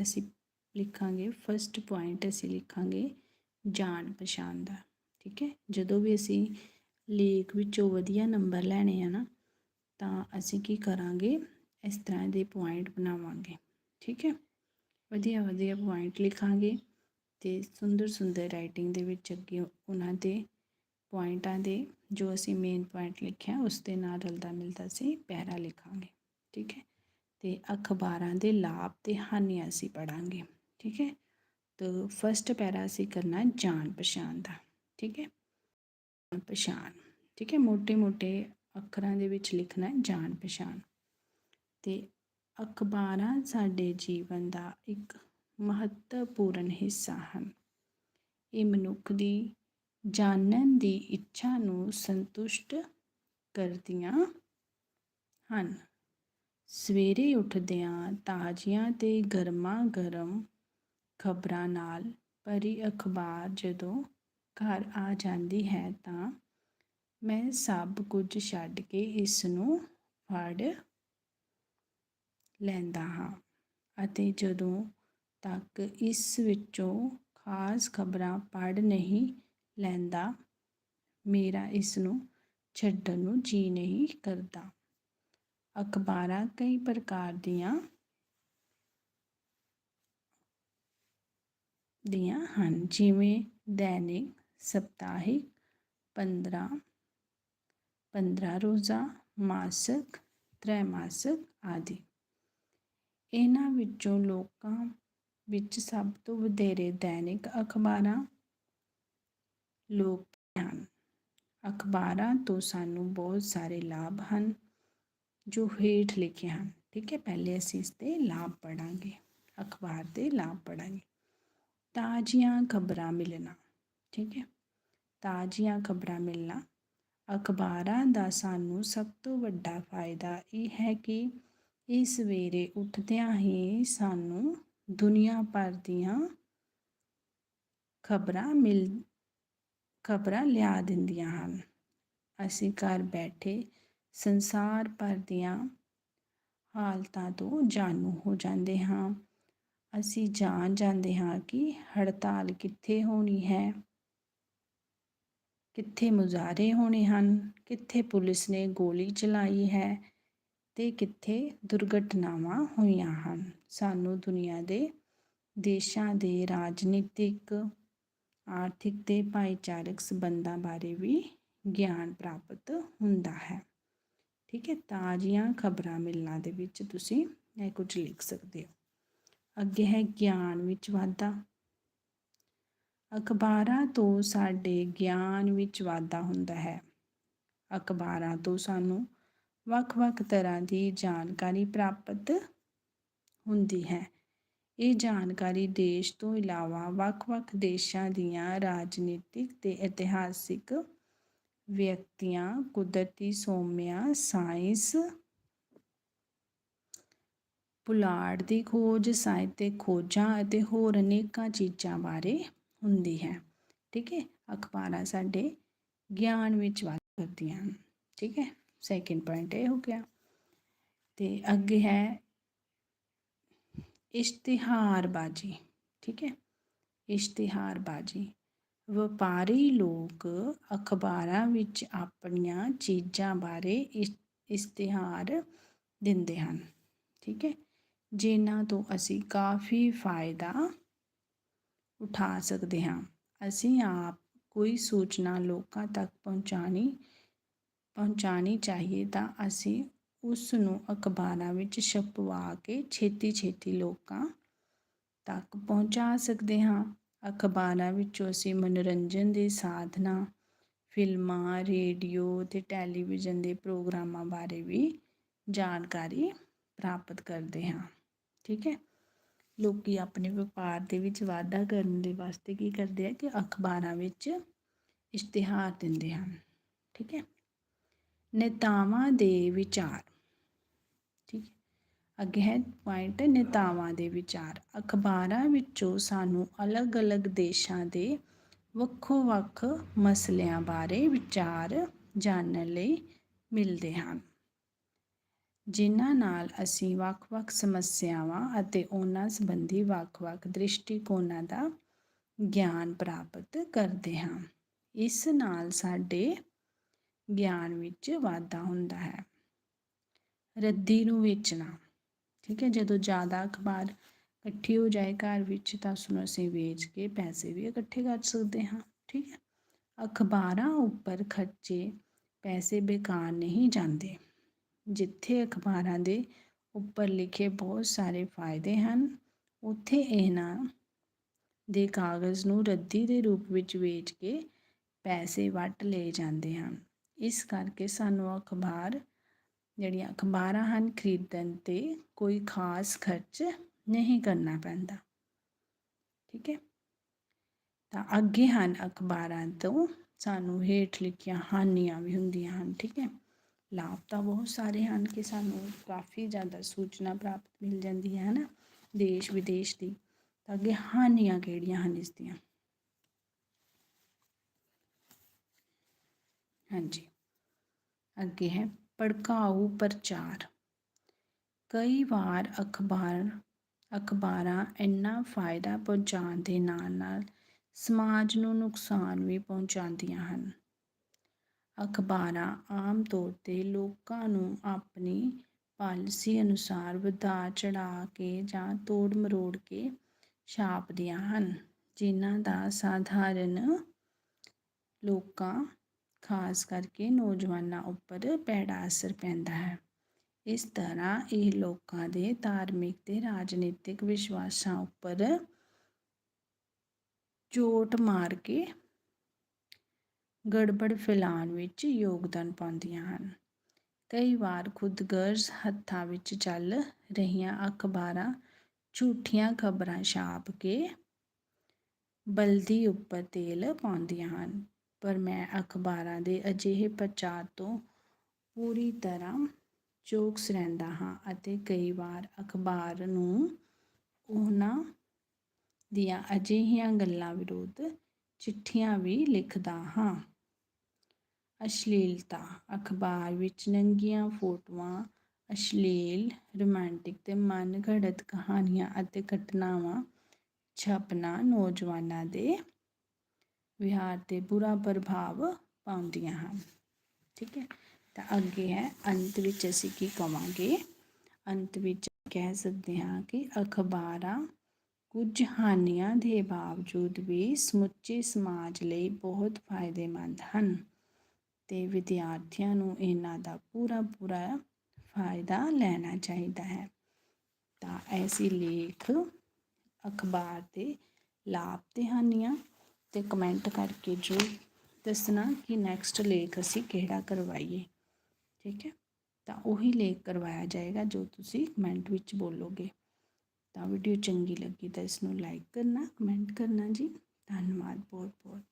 ਹੈ ਅਸੀਂ ਲਿਖਾਂਗੇ ਫਰਸਟ ਪੁਆਇੰਟ ਅਸੀਂ ਲਿਖਾਂਗੇ ਜਾਣ ਪਛਾਣ ਦਾ, ਠੀਕ ਹੈ? ਜਦੋਂ ਵੀ ਅਸੀਂ ਲੇਖ ਵਿੱਚੋਂ ਵਧੀਆ ਨੰਬਰ ਲੈਣੇ ਆ ਨਾ, ਤਾਂ ਅਸੀਂ ਕੀ ਕਰਾਂਗੇ? ਇਸ ਤਰ੍ਹਾਂ ਦੇ ਪੁਆਇੰਟ ਬਣਾਵਾਂਗੇ, ਠੀਕ ਹੈ? ਵਧੀਆ ਵਧੀਆ ਪੁਆਇੰਟ ਲਿਖਾਂਗੇ ਤੇ ਸੁੰਦਰ ਸੁੰਦਰ ਰਾਈਟਿੰਗ ਦੇ ਵਿੱਚ ਅੱਗੇ ਉਹਨਾਂ ਦੇ ਪੁਆਇੰਟਾਂ ਦੇ ਜੋ ਅਸੀਂ ਮੇਨ ਪੁਆਇੰਟ ਲਿਖਿਆ, ਉਸ ਦੇ ਨਾਲ ਰਲਦਾ ਮਿਲਦਾ ਸੀ ਪੈਰਾ ਲਿਖਾਂਗੇ, ਠੀਕ ਹੈ? ਤੇ ਅਖਬਾਰਾਂ ਦੇ ਲਾਭ ਤੇ ਹਾਨੀਆਂ ਅਸੀਂ ਪੜਾਂਗੇ, ਠੀਕ ਹੈ? ਤਾਂ ਫਸਟ ਪੈਰਾ ਅਸੀਂ ਕਰਨਾ ਜਾਣ ਪਛਾਣ ਦਾ, ਠੀਕ ਹੈ? ਜਾਣ ਪਛਾਣ, ਠੀਕ ਹੈ? ਮੋਟੇ ਮੋਟੇ ਅੱਖਰਾਂ ਦੇ ਵਿੱਚ ਲਿਖਣਾ ਜਾਣ ਪਛਾਣ। ਤੇ ਅਖਬਾਰਾਂ ਸਾਡੇ ਜੀਵਨ ਦਾ ਇੱਕ ਮਹੱਤਵਪੂਰਨ ਹਿੱਸਾ ਹਨ। ਇਹ ਮਨੁੱਖ ਦੀ ਜਾਣਨ ਦੀ ਇੱਛਾ ਨੂੰ ਸੰਤੁਸ਼ਟ ਕਰਦੀਆਂ ਹਨ। ਸਵੇਰੇ ਉੱਠਦਿਆਂ ਤਾਜ਼ੀਆਂ ਤੇ ਗਰਮਾ ਗਰਮ ਖਬਰਾਂ ਨਾਲ ਭਰੀ ਅਖਬਾਰ ਜਦੋਂ ਘਰ ਆ ਜਾਂਦੀ ਹੈ ਤਾਂ ਮੈਂ ਸਭ ਕੁਝ ਛੱਡ ਕੇ ਇਸ ਨੂੰ ਫੜ ਲੈਂਦਾ ਹਾਂ। ਅਤੇ ਜਦੋਂ ਤੱਕ ਇਸ ਵਿੱਚੋਂ ਖਾਸ ਖਬਰਾਂ ਪੜ੍ਹ ਨਹੀਂ ਲੈਂਦਾ, ਮੇਰਾ ਇਸ ਨੂੰ ਛੱਡਣ ਨੂੰ ਜੀ ਨਹੀਂ ਕਰਦਾ। ਅਖਬਾਰਾਂ ਕਈ ਪ੍ਰਕਾਰ ਦੀਆਂ ਦੀਆਂ ਹਨ, ਜਿਵੇਂ ਦੈਨਿਕ, ਸਪਤਾਹਿਕ 15 15 ਰੋਜ਼ਾ, ਮਾਸਕ, ਤ੍ਰੈਮਾਸਕ ਆਦਿ। ਇਹਨਾਂ ਵਿੱਚੋਂ ਲੋਕਾਂ ਵਿੱਚ ਸਭ ਤੋਂ ਵਧੇਰੇ ਦੈਨਿਕ ਅਖਬਾਰਾਂ ਲੋਕ ਹਨ। ਅਖਬਾਰਾਂ ਤੋਂ ਸਾਨੂੰ ਬਹੁਤ ਸਾਰੇ ਲਾਭ ਹਨ। ਜੋ ਹੇਠ ਲਿਖੇ ਹਨ, ਠੀਕ ਹੈ, ਪਹਿਲੇ ਅਸੀਂ ਇਸ ਦੇ ਲਾਭ ਪੜਾਂਗੇ ਅਖਬਾਰ ਦੇ ਲਾਭ ਪੜਾਂਗੇ ਤਾਜ਼ੀਆਂ ਖਬਰਾਂ ਮਿਲਣਾ, ਠੀਕ ਹੈ, ਤਾਜ਼ੀਆਂ ਖਬਰਾਂ ਮਿਲਣਾ ਅਖਬਾਰਾਂ ਦਾ ਸਾਨੂੰ ਸਭ ਤੋਂ ਵੱਡਾ ਫਾਇਦਾ ਇਹ ਹੈ ਕਿ ਇਹ ਸਵੇਰੇ ਉੱਠਦਿਆਂ ਹੀ ਸਾਨੂੰ ਦੁਨੀਆ ਭਰ ਦੀਆਂ ਖਬਰਾਂ ਮਿਲ, ਖਬਰਾਂ ਲਿਆ ਦਿੰਦੀਆਂ ਹਨ। ਅਸੀਂ ਘਰ ਬੈਠੇ ਸੰਸਾਰ ਭਰ ਦੀਆਂ ਹਾਲਤਾਂ ਤੋਂ ਜਾਣੂ ਹੋ ਜਾਂਦੇ ਹਾਂ। ਅਸੀਂ ਜਾਣ ਜਾਂਦੇ ਹਾਂ ਕਿ ਹੜਤਾਲ ਕਿੱਥੇ ਹੋਣੀ ਹੈ, ਕਿੱਥੇ ਮੁਜ਼ਾਹਰੇ ਹੋਣੇ ਹਨ, ਕਿੱਥੇ ਪੁਲਿਸ ਨੇ ਗੋਲੀ ਚਲਾਈ ਹੈ ਤੇ ਕਿੱਥੇ ਦੁਰਘਟਨਾਵਾਂ ਹੋਈਆਂ ਹਨ। ਸਾਨੂੰ ਦੁਨੀਆ ਦੇ ਦੇਸ਼ਾਂ ਦੇ ਰਾਜਨੀਤਿਕ, ਆਰਥਿਕ ਤੇ ਭਾਈਚਾਰਕ ਸਬੰਧਾਂ ਬਾਰੇ ਵੀ ਗਿਆਨ ਪ੍ਰਾਪਤ ਹੁੰਦਾ ਹੈ। ਠੀਕ ਹੈ? ਤਾਜ਼ੀਆਂ ਖਬਰਾਂ ਮਿਲਣਾ ਦੇ ਵਿੱਚ ਤੁਸੀਂ ਇਹ ਕੁਝ ਲਿਖ ਸਕਦੇ ਹੋ। ਅੱਗੇ ਹੈ ਗਿਆਨ ਵਿੱਚ ਵਾਧਾ। ਅਖਬਾਰਾਂ ਤੋਂ ਸਾਡੇ ਗਿਆਨ ਵਿੱਚ ਵਾਧਾ ਹੁੰਦਾ ਹੈ। ਅਖਬਾਰਾਂ ਤੋਂ ਸਾਨੂੰ ਵੱਖ-ਵੱਖ ਤਰ੍ਹਾਂ ਦੀ ਜਾਣਕਾਰੀ ਪ੍ਰਾਪਤ ਹੁੰਦੀ ਹੈ। ਇਹ ਜਾਣਕਾਰੀ ਦੇਸ਼ ਤੋਂ ਇਲਾਵਾ ਵੱਖ-ਵੱਖ ਦੇਸ਼ਾਂ ਦੀਆਂ ਰਾਜਨੀਤਿਕ ਤੇ ਇਤਿਹਾਸਿਕ ਵਿਅਕਤੀਆਂ ਕੁਦਰਤੀ ਸੋਮਿਆਂ ਸਾਇੰਸ ਪੁਲਾੜ ਦੀ ਖੋਜ, ਸਾਹਿਤਿਕ ਖੋਜਾਂ ਅਤੇ ਹੋਰ ਅਨੇਕਾਂ ਚੀਜ਼ਾਂ ਬਾਰੇ ਹੁੰਦੀ ਹੈ। ਠੀਕ ਹੈ? ਅਖਬਾਰਾਂ ਸਾਡੇ ਗਿਆਨ ਵਿੱਚ ਵਾਧਾ ਕਰਦੀਆਂ ਹਨ। ਠੀਕ ਹੈ? ਸੈਕਿੰਡ ਪੁਆਇੰਟ ਇਹ ਹੋ ਗਿਆ। ਤੇ ਅੱਗੇ ਹੈ ਇਸ਼ਤਿਹਾਰਬਾਜੀ। ਠੀਕ ਹੈ? ਇਸ਼ਤਿਹਾਰਬਾਜੀ। ਵਪਾਰੀ ਲੋਕ ਅਖਬਾਰਾਂ ਵਿੱਚ ਆਪਣੀਆਂ ਚੀਜ਼ਾਂ ਬਾਰੇ ਇਸ਼, ਇਸ਼ਤਿਹਾਰ ਦਿੰਦੇ ਹਨ। ਠੀਕ ਹੈ? ਜਿਨ੍ਹਾਂ ਤੋਂ ਅਸੀਂ ਕਾਫੀ ਫਾਇਦਾ ਉਠਾ ਸਕਦੇ ਹਾਂ। ਅਸੀਂ ਆਪ ਕੋਈ ਸੂਚਨਾ ਲੋਕਾਂ ਤੱਕ ਪਹੁੰਚਾਣੀ ਪਹੁੰਚਾਣੀ ਚਾਹੀਏ ਤਾਂ ਅਸੀਂ ਉਸ ਨੂੰ ਅਖਬਾਰਾਂ ਵਿੱਚ ਛਪਵਾ ਕੇ ਛੇਤੀ ਛੇਤੀ ਲੋਕਾਂ ਤੱਕ ਪਹੁੰਚਾ ਸਕਦੇ ਹਾਂ। ਅਖਬਾਰਾਂ ਵਿੱਚੋਂ ਅਸੀਂ ਮਨੋਰੰਜਨ ਦੇ ਸਾਧਨਾਂ, ਫਿਲਮਾਂ, ਰੇਡੀਓ ਅਤੇ ਟੈਲੀਵਿਜ਼ਨ ਦੇ ਪ੍ਰੋਗਰਾਮਾਂ ਬਾਰੇ ਵੀ ਜਾਣਕਾਰੀ ਪ੍ਰਾਪਤ ਕਰਦੇ ਹਾਂ। ਠੀਕ ਹੈ? ਲੋਕ ਆਪਣੇ ਵਪਾਰ ਦੇ ਵਿੱਚ ਵਾਧਾ ਕਰਨ ਦੇ ਵਾਸਤੇ ਕੀ ਕਰਦੇ ਆ ਕਿ ਅਖਬਾਰਾਂ ਵਿੱਚ ਇਸ਼ਤਿਹਾਰ ਦਿੰਦੇ ਹਨ। ਠੀਕ ਹੈ? ਨੇਤਾਵਾਂ ਦੇ ਵਿਚਾਰ। ਅੱਗੇ ਹੈ ਪੁਆਇੰਟ ਨੇਤਾਵਾਂ ਦੇ ਵਿਚਾਰ। ਅਖਬਾਰਾਂ ਵਿੱਚੋਂ ਸਾਨੂੰ ਅਲੱਗ-ਅਲੱਗ ਦੇਸ਼ਾਂ ਦੇ ਵੱਖੋ-ਵੱਖ ਮਸਲਿਆਂ ਬਾਰੇ ਵਿਚਾਰ ਜਾਣਨ ਲਈ ਮਿਲਦੇ ਹਨ। ਜਿਨ੍ਹਾਂ ਨਾਲ ਅਸੀਂ ਵੱਖ-ਵੱਖ ਸਮੱਸਿਆਵਾਂ ਅਤੇ ਉਹਨਾਂ ਸੰਬੰਧੀ ਵੱਖ-ਵੱਖ ਦ੍ਰਿਸ਼ਟੀਕੋਣਾਂ ਦਾ ਗਿਆਨ ਪ੍ਰਾਪਤ ਕਰਦੇ ਹਾਂ। ਇਸ ਨਾਲ ਸਾਡੇ ਗਿਆਨ ਵਿੱਚ ਵਾਧਾ ਹੁੰਦਾ ਹੈ। ਰੱਦੀ ਨੂੰ ਵੇਚਣਾ। ਠੀਕ ਹੈ? ਜਦੋਂ ਜ਼ਿਆਦਾ ਅਖਬਾਰ ਇਕੱਠੀ ਹੋ ਜਾਏ ਘਰ ਵਿੱਚ, ਤਾਂ ਉਸ ਨੂੰ ਅਸੀਂ ਵੇਚ ਕੇ ਪੈਸੇ ਵੀ ਇਕੱਠੇ ਕਰ ਸਕਦੇ ਹਾਂ, ਠੀਕ ਹੈ? ਅਖਬਾਰਾਂ ਉੱਪਰ ਖਰਚੇ ਪੈਸੇ ਬੇਕਾਰ ਨਹੀਂ ਜਾਂਦੇ, ਜਿੱਥੇ ਅਖਬਾਰਾਂ ਦੇ ਉੱਪਰ ਲਿਖੇ ਬਹੁਤ ਸਾਰੇ ਫਾਇਦੇ ਹਨ, ਉੱਥੇ ਇਹਨਾਂ ਦੇ ਕਾਗਜ਼ ਨੂੰ ਰੱਦੀ ਦੇ ਰੂਪ ਵਿੱਚ ਵੇਚ ਕੇ ਪੈਸੇ ਵੱਟ ਲਏ ਜਾਂਦੇ ਹਨ। ਇਸ ਕਰਕੇ ਸਾਨੂੰ ਅਖਬਾਰ ਜਿਹੜੀਆਂ ਅਖਬਾਰਾਂ ਹਨ, ਖਰੀਦਣ 'ਤੇ ਕੋਈ ਖਾਸ ਖਰਚ ਨਹੀਂ ਕਰਨਾ ਪੈਂਦਾ। ਠੀਕ ਹੈ? ਤਾਂ ਅੱਗੇ ਹਨ ਅਖਬਾਰਾਂ ਤੋਂ ਸਾਨੂੰ ਹੇਠ ਲਿਖੀਆਂ ਹਾਨੀਆਂ ਵੀ ਹੁੰਦੀਆਂ ਹਨ, ਠੀਕ ਹੈ? ਲਾਭ ਤਾਂ ਬਹੁਤ ਸਾਰੇ ਹਨ ਕਿ ਸਾਨੂੰ ਕਾਫੀ ਜ਼ਿਆਦਾ ਸੂਚਨਾ ਪ੍ਰਾਪਤ ਮਿਲ ਜਾਂਦੀ ਹੈ ਨਾ ਦੇਸ਼ ਵਿਦੇਸ਼ ਦੀ। ਤਾਂ ਅੱਗੇ ਹਾਨੀਆਂ ਕਿਹੜੀਆਂ ਹਨ ਇਸ ਦੀਆਂ? ਹਾਂਜੀ। ਅੱਗੇ ਹੈ। ਭੜਕਾਊ ਪ੍ਰਚਾਰ। ਕਈ ਵਾਰ ਅਖਬਾਰ, ਅਖਬਾਰਾਂ ਇੰਨਾ ਫਾਇਦਾ ਪਹੁੰਚਾਉਣ ਦੇ ਨਾਲ ਨਾਲ ਸਮਾਜ ਨੂੰ ਨੁਕਸਾਨ ਵੀ ਪਹੁੰਚਾਉਂਦੀਆਂ ਹਨ। ਅਖਬਾਰਾਂ ਆਮ ਤੌਰ 'ਤੇ ਲੋਕਾਂ ਨੂੰ ਆਪਣੀ ਪਾਲਿਸੀ ਅਨੁਸਾਰ ਵਧਾ ਚੜਾ ਕੇ ਜਾਂ ਤੋੜ ਮਰੋੜ ਕੇ ਛਾਪਦੀਆਂ ਹਨ, ਜਿਨ੍ਹਾਂ ਦਾ ਸਾਧਾਰਨ ਲੋਕਾਂ ਖਾਸ ਕਰਕੇ ਨੌਜਵਾਨਾਂ ਉੱਪਰ ਭੈੜਾ ਅਸਰ ਪੈਂਦਾ ਹੈ। ਇਸ ਤਰ੍ਹਾਂ ਇਹ ਲੋਕਾਂ ਦੇ ਧਾਰਮਿਕ ਤੇ ਰਾਜਨੀਤਿਕ ਵਿਸ਼ਵਾਸਾਂ ਉੱਪਰ ਚੋਟ ਮਾਰ ਕੇ ਗੜਬੜ ਫੈਲਾਉਣ ਵਿੱਚ ਯੋਗਦਾਨ ਪਾਉਂਦੀਆਂ ਹਨ। ਕਈ ਵਾਰ ਖੁਦਗਰਜ਼ ਹੱਥਾਂ ਵਿੱਚ ਚੱਲ ਰਹੀਆਂ ਅਖਬਾਰਾਂ ਝੂਠੀਆਂ ਖਬਰਾਂ ਛਾਪ ਕੇ ਬਲਦੀ ਉੱਪਰ ਤੇਲ ਪਾਉਂਦੀਆਂ ਹਨ। ਪਰ ਮੈਂ ਅਖਬਾਰਾਂ ਦੇ ਅਜਿਹੇ ਪ੍ਰਚਾਰ ਤੋਂ ਪੂਰੀ ਤਰ੍ਹਾਂ ਚੌਕਸ ਰਹਿੰਦਾ ਹਾਂ ਅਤੇ ਕਈ ਵਾਰ ਅਖਬਾਰ ਨੂੰ ਉਹਨਾਂ ਦੀਆਂ ਅਜਿਹੀਆਂ ਗੱਲਾਂ ਵਿਰੁੱਧ ਚਿੱਠੀਆਂ ਵੀ ਲਿਖਦਾ ਹਾਂ। ਅਸ਼ਲੀਲਤਾ, ਅਖਬਾਰ ਵਿੱਚ ਨੰਗੀਆਂ ਫੋਟੋਆਂ, ਅਸ਼ਲੀਲ, ਰੋਮਾਂਟਿਕ ਤੇ ਮਨ ਘੜਤ ਕਹਾਣੀਆਂ ਅਤੇ ਘਟਨਾਵਾਂ ਛਾਪਣਾ ਨੌਜਵਾਨਾਂ ਦੇ ਵਿਹਾਰ 'ਤੇ ਬੁਰਾ ਪ੍ਰਭਾਵ ਪਾਉਂਦੀਆਂ ਹਨ। ਠੀਕ ਹੈ? ਤਾਂ ਅੱਗੇ ਹੈ, ਅੰਤ ਵਿੱਚ ਅਸੀਂ ਕੀ ਕਵਾਂਗੇ? ਅੰਤ ਵਿੱਚ ਕਹਿ ਸਕਦੇ ਹਾਂ ਕਿ ਅਖਬਾਰਾਂ ਕੁਝ ਹਾਨੀਆਂ ਦੇ ਬਾਵਜੂਦ ਵੀ ਸਮੁੱਚੇ ਸਮਾਜ ਲਈ ਬਹੁਤ ਫਾਇਦੇਮੰਦ ਹਨ ਤੇ ਵਿਦਿਆਰਥੀਆਂ ਨੂੰ ਇਹਨਾਂ ਦਾ ਪੂਰਾ ਪੂਰਾ ਫਾਇਦਾ ਲੈਣਾ ਚਾਹੀਦਾ ਹੈ। ਤਾਂ ਐਸੀ ਲੇਖ ਅਖਬਾਰ ਦੇ ਲਾਭ ਤੇ ਹਾਨੀਆਂ ਤੇ ਕਮੈਂਟ ਕਰਕੇ ਜੋ ਦੱਸਣਾ ਕਿ ਨੈਕਸਟ ਲੇਖ ਅਸੀਂ ਕਿਹੜਾ ਕਰਵਾਈਏ। ਠੀਕ ਹੈ? ਤਾਂ ਉਹੀ ਲੇਖ ਕਰਵਾਇਆ ਜਾਏਗਾ ਜੋ ਤੁਸੀਂ ਕਮੈਂਟ ਵਿੱਚ ਬੋਲੋਗੇ। ਤਾਂ ਵੀਡੀਓ ਚੰਗੀ ਲੱਗੀ ਤਾਂ ਇਸ ਨੂੰ ਲਾਈਕ ਕਰਨਾ ਕਮੈਂਟ ਕਰਨਾ ਜੀ। ਧੰਨਵਾਦ ਬਹੁਤ ਬਹੁਤ